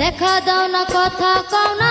দেখা দাও না কথা কও না